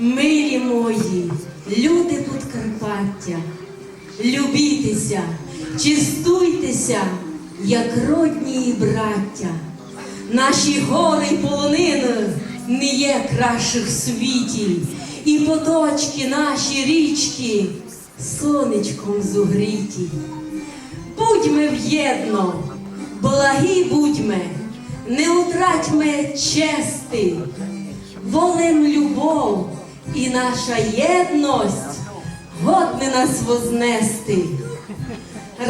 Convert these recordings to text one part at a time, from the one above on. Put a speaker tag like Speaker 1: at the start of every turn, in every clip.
Speaker 1: Милі мої, люди тут Карпаття, любітеся, чистуйтеся, як родні і браття. Наші гори й полонини не є кращих в світі, і поточки наші річки сонечком зугріті. Будьме в'єдно, благі будьме, не утратьме чести, волим любов і наша єдність годне нас вознести.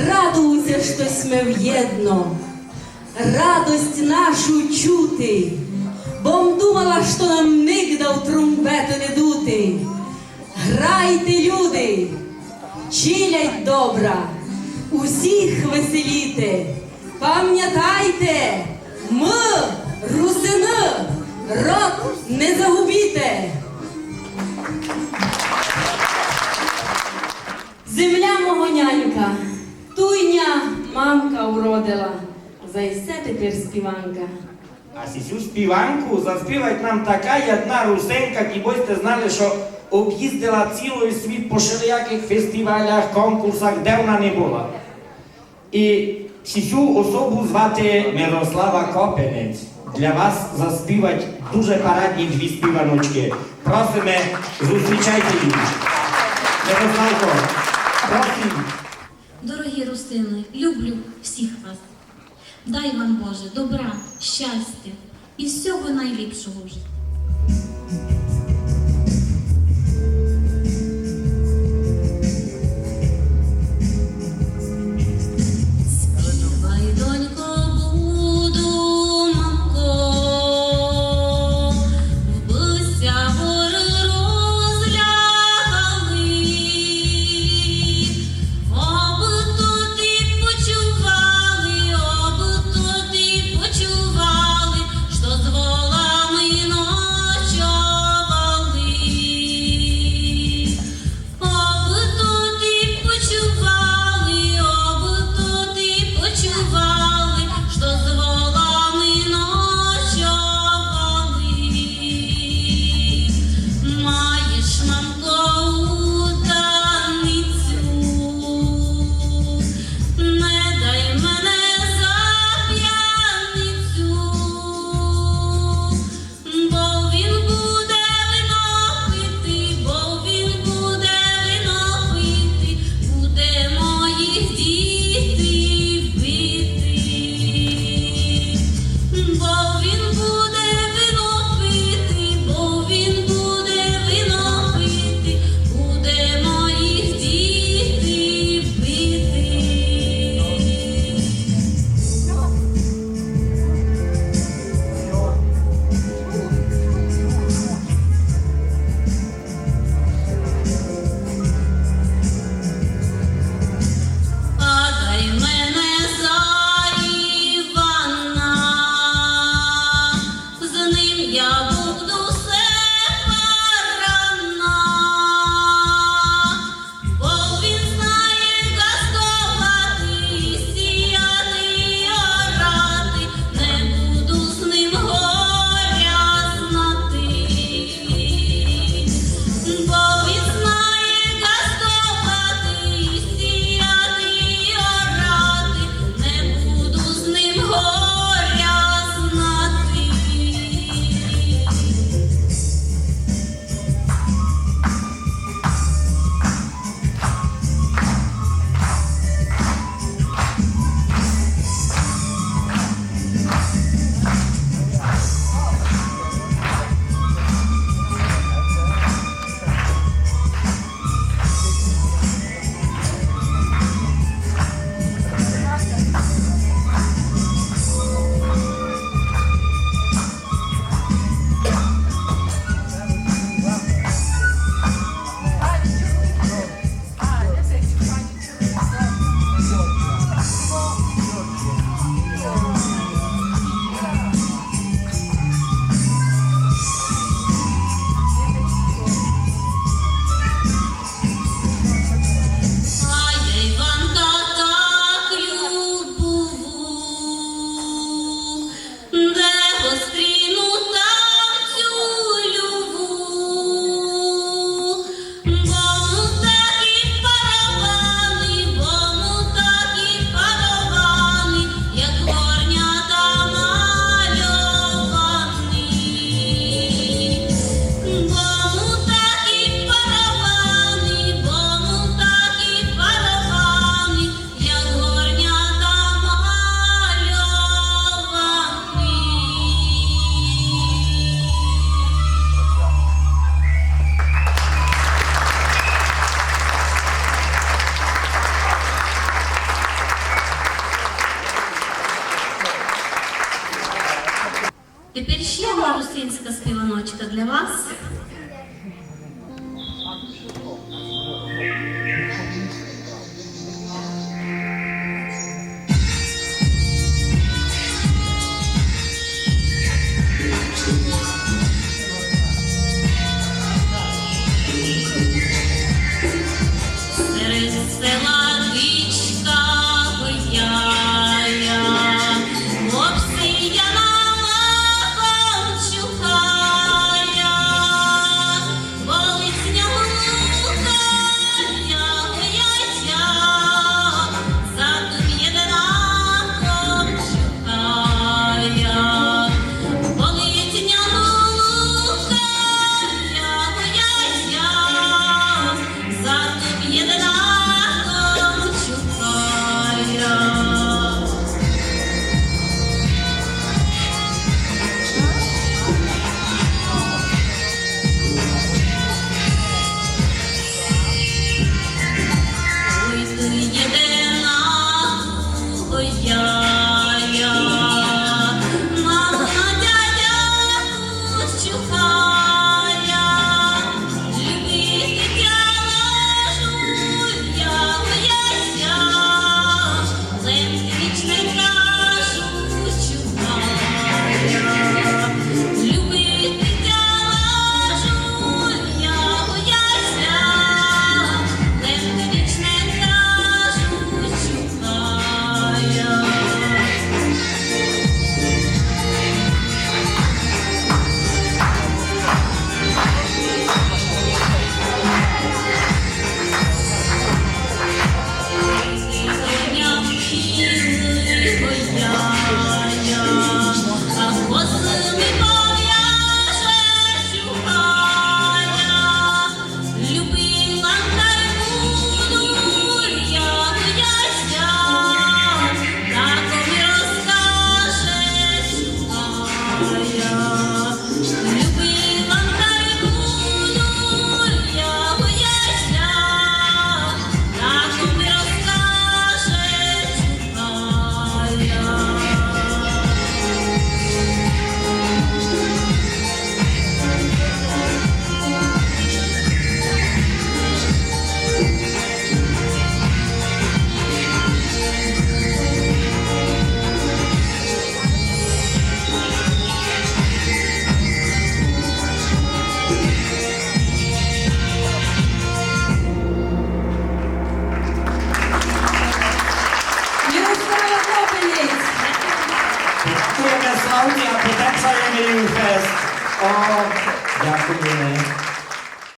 Speaker 1: Радуйся, що сме в'єдно, радость нашу чути, бом думала, що нам нигда в трумбету не дути. Грайте, люди, чилять добра, усіх веселіте. Пам'ятайте, ми, русини, рок не загубіте. Земля мого нянька, туйня мамка уродила, за ісе тепер співанка.
Speaker 2: А сісю співанку заспівать нам така одна русенка, ті бойте знали, що об'їздила цілий світ по широких фестивалях, конкурсах, де вона не була. І сісю особу звати Мирослава Копенець. Для вас заспівать дуже парадні дві співаночки. Просимо, зустрічайте їх. Мирославко.
Speaker 3: Дорогі русини, люблю всіх вас. Дай вам Боже добра, щастя і всього найліпшого в житті. Тепер ще одна русинська співаночка для вас.